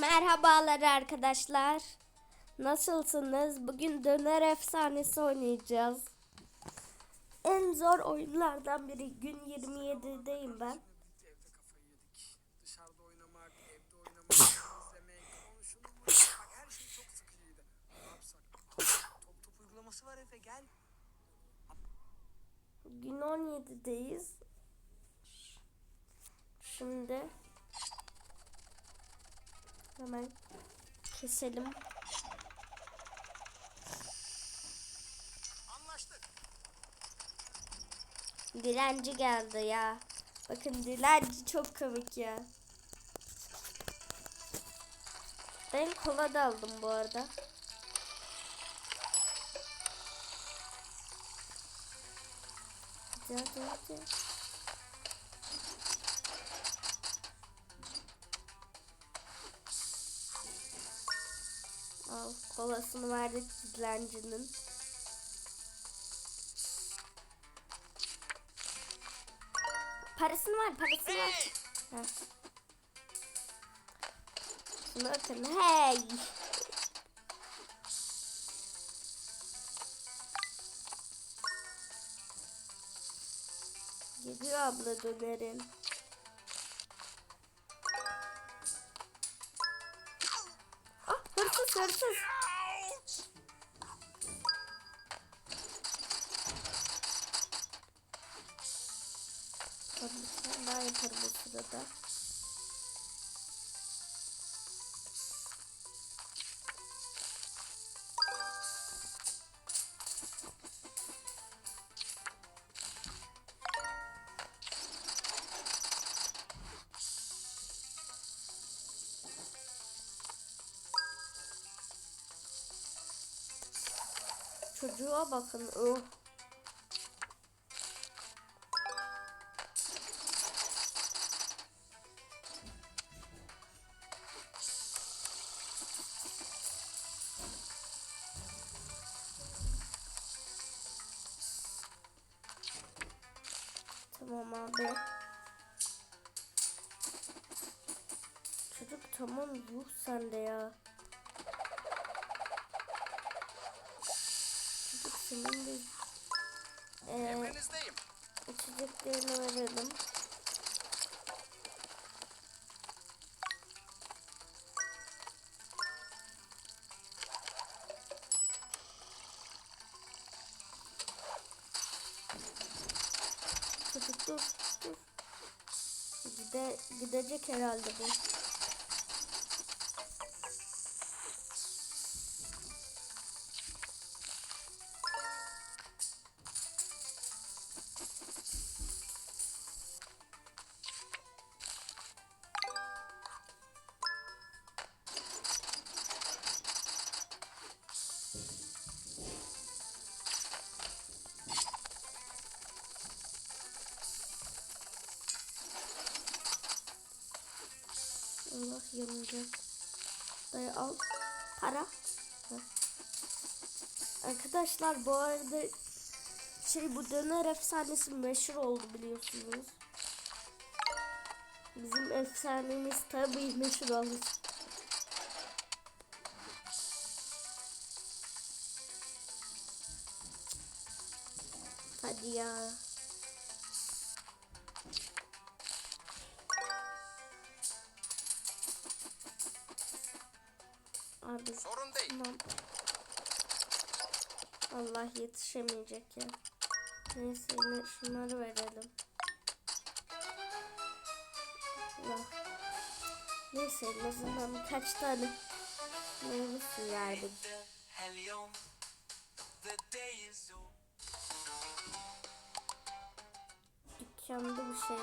Merhabalar arkadaşlar. Nasılsınız? Bugün döner efsanesi oynayacağız. En zor oyunlardan biri. Gün 27'deyim ben. Gün 17'deyiz. Şimdi hemen keselim. Anlaştık. Dilenci geldi ya. Bakın dilenci çok komik ya. Ben kola da aldım bu arada. Hadi hadi hadi. Al kolasını verdik dilencinin. Parasını ver, parasını ver. Ha. Şunu atın. Hey. Geliyor abla dönerin. Hırsız hırsız. Tabii bir tane daha yaparım o sırada. Çocuğa bakın. Oh. Tamam abi. Çocuk tamam yuh sende ya. De ee, Emrinizdeyim. içeceklerini verelim. Çocuk dur dur. Gide, gidecek herhalde bu. Allah yanacak. Dayı al. Para. Arkadaşlar bu arada şey bu döner efsanesi meşhur oldu biliyorsunuz. Bizim efsanemiz tabii meşhur oldu. Hadi ya. Abi Sorun değil. Tamam. Allah yetişemeyecek ya. Neyse yine şunları verelim. Allah. Neyse en azından birkaç tane meyve suyu verdim. Dükkanda bir şey